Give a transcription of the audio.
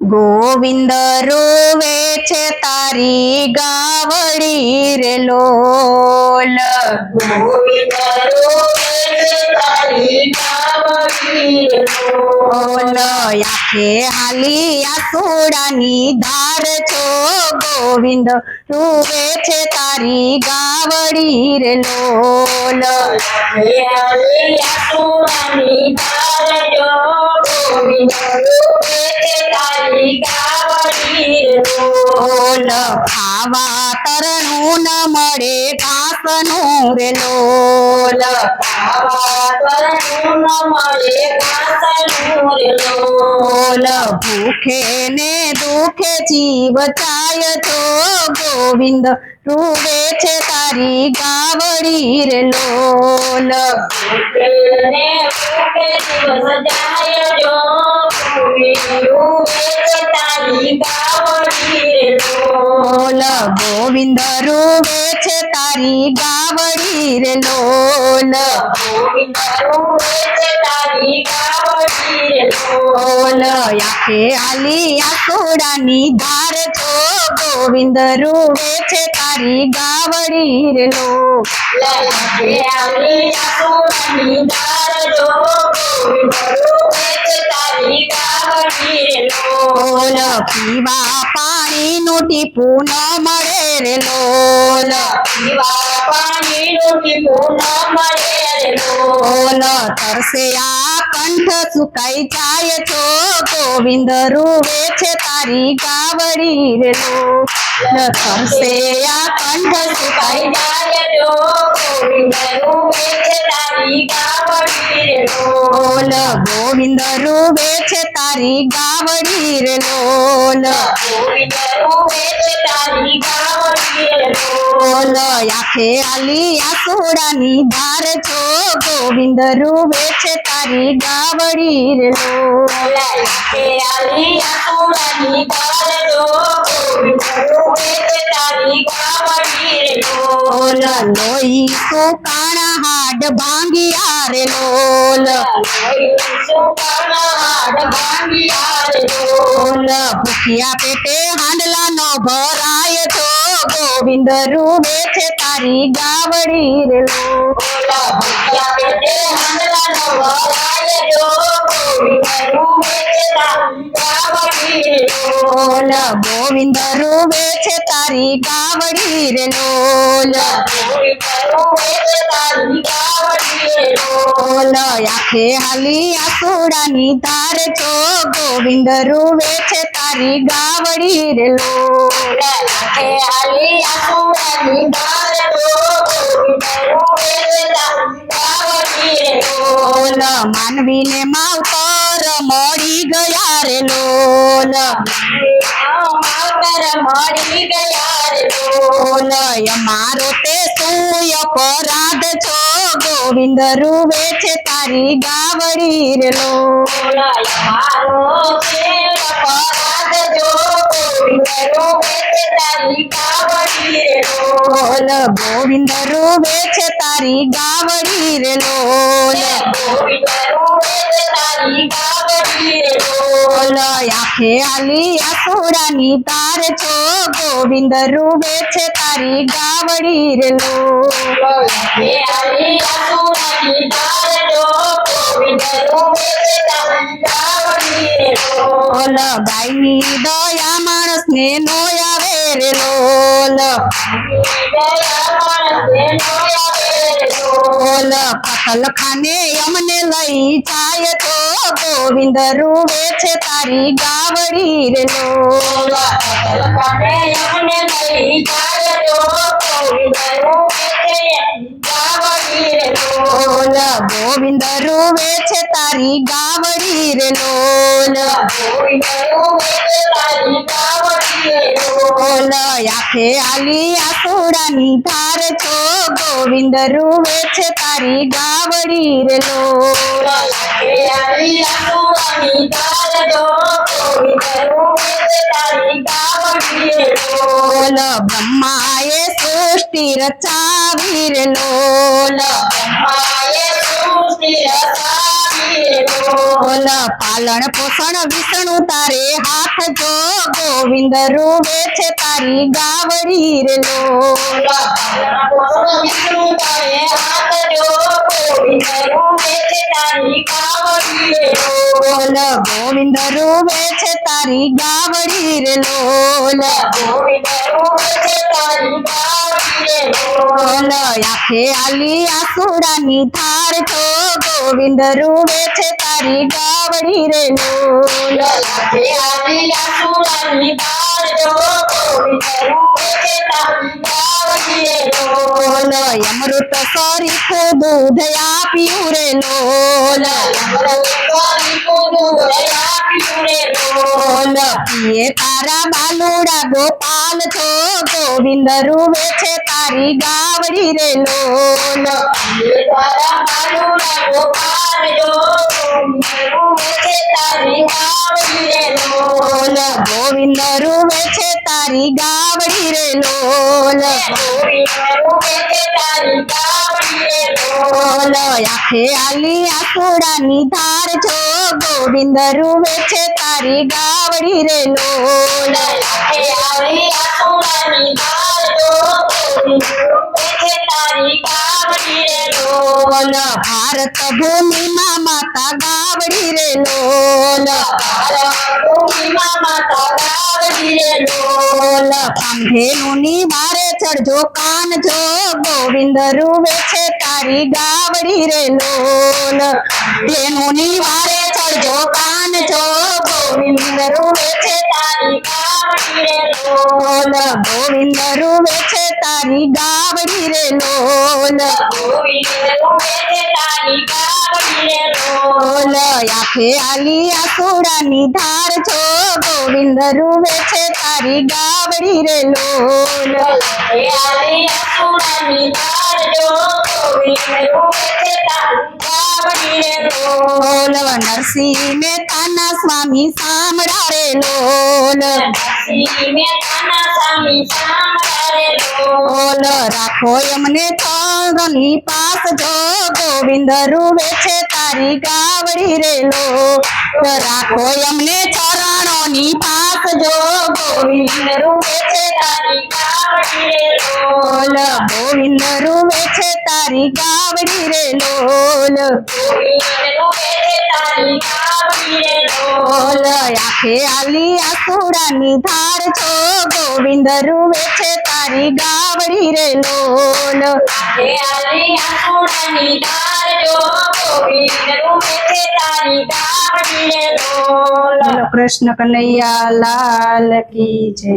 ગોવિંદ રોવે છે તારી ગાવડી રે લોલ. ગોવિંદ રૂપે તારી કાવડી લોલ આખે હાલી આસુડાની ધાર છો ગોવિંદ રૂવે છે તારી ગાવડી રે લોલ. ખાવા તરણું ન મળે ઘાસનું રે લોલ. ખાવા તરણું ન મળે બોલ ભૂખે ને દુખે જીવ ચાય તો ગોવિંદ રૂવે છે તારી ગાવડી રે લોલ. ગોવિંદ રૂવે છે તારી ગાવડી રે લોલ. ગોવિંદ રૂપે તારી કાવડી બોલ, આખે આલી આસોડાની ધાર છો. ગોવિંદ રૂવે છે તારી ગાવડી રે લો લગે આવી આસુરની ધારજો ગોવિંદ લોલ પીવા પાણીનું ટીપું ન મળે રે લોલ. પીવા પાણીનું ટીપું ન મળે રે લોલ. તરસે આ કંઠ સુકાઈ જાય છો ગોવિંદ રૂવે છે તારી ગાવડી રે લોલ. તરસે આ કંઠ સુકાઈ જાય જો ગોવિંદ રૂપે તારી ગાવડી રે લોલ લોલ આખે આલી તારી ધાર છો ગોવિંદ રૂબે છે તારી ગાવડી રે લોલ આખે આલી આસોડાની ધાર છો ગોવિંદ રૂવે છે તારી ગાવડી રે લોલ. કે આલી આસુરાની ધારજો ગોવિંદ રૂપે તારી કાવડી રે બોલ લોહી સુકાણા હાડ ભાંગી રે લોલ. ભૂખ્યા પેટે હાંડલા નો ભરાય છો ગોવિંદ રૂવે છે તારી ગાવડી રે લોલ લોલ ગોવિંદ રૂવે છે તારી ગાવડી રે લોલ બોલ આખે હાલી આસુડાની તાર છો ગોવિંદ રૂવે છે તારી ગાવડી રે લોલ માનવીને માનવીને માવતર મળી ગયા રે લોલ મળી ગયા રે લોન. મારો તે શું અપરાધ છો. ગોવિંદ રૂવે છે તારી ગાવડી રે લોન. મારો છે અપરાધ જો ગોવિંદ રૂપે તારી ગાવડી રે બોલ ગોવિંદ રૂવે છે તારી ગાવડી રે લોલ ગોવિંદ રૂપે તારી કાવડી રે બોલ આખે આલી આસોડાની તાર છો ગોવિંદ રૂવે છે તારી ગાવડી રે લોલ હે આલી આસુરાની ધારજો ગોવિંદ રૂપે તારી કાવડી રે બોલ ગાયની દયા માણસને નો આવે રે લોલ બોલ પતલ ખાને અમને લઈ જાય તો ગોવિંદ રૂવે છે બોલ ગોવિંદ રૂવે છે તારી ગાવડી રે લોલ. બોલ આખે આલી આસુડાની ધાર છો. ગોવિંદ રૂવે છે તારી ગાવડી રે લોલ. લોલ બ્રહ્માએ સૃષ્ટિ રચાવી રે લોલ. માએ લોલ પાલન પોષણ વિષ્ણુ તારે હાથ જો ગોવિંદ રૂવે છે તારી ગાવડી રે લોલ. વિષ્ણુ તારે હાથ જો ગોવિંદ રૂપે છે તારી કાવડી રે લોલ ગોવિંદ રૂવે છે તારી ગાવડી રે લોલ ગોવિંદ રૂપે છે તારી કાવડી રે લોલ આખે આલી આસુડાની થાર છો ગોવિંદ રૂવે છે તારી ગાવડી રે લોલ લાગે આવી આસુરાની બાર જો ગોવિંદ રૂપે છે તારી કાવડી રે લોલ અમૃત સરીફ દૂધ આપ્યું રે લોલ લોલ પીએ તારા બાલુડા ગોપાલ છો ગોવિંદ રૂવે છે તારી ગાવડી રે લોલ લોલ ગોવિંદ રૂવે છે તારી ગાવડી રે લોલ. લોલ. આખે આલી આસુડાની ધાર છો. ગોવિંદ રૂવે છે તારી ગાવડી રે લોલ. લોલ. ભારત ભૂમિમાં માતા ગાવડી રે લોલ. લોલ કાંધેનું ની મારે ચડજો, કાન જો ગોવિંદ રૂવે છે તારી ગાવડી રે લોલ. તેનું ની મારે ચડજો, કાન જો ગોવિંદ રૂવે છે તારી ગાવડી રે લોલ આખે આલી આસુડાની ધાર છો ગોવિંદ રૂવે છે તારી ગાવડી રે લોલ નરસિંહ મહેતાના સ્વામી સામળા રે લોલ લોલ રાખો એમને ચરણની પાસ જો ગોવિંદ રૂવે છે તારી ગાવડી રે લો રાખો એમને ચરણોની પાસ જો ગોવિંદ રૂવે છે તારી ગાવડી રે લોલ. ગોવિંદ રૂવે છે તારી ગાવડી રે લોલ. લોલ. આખે આલી આસુડાની ધાર છો ગોવિંદ રૂવે છે તારી ગાવડી રે લોલ. કૃષ્ણ કનૈયા લાલ કી જય.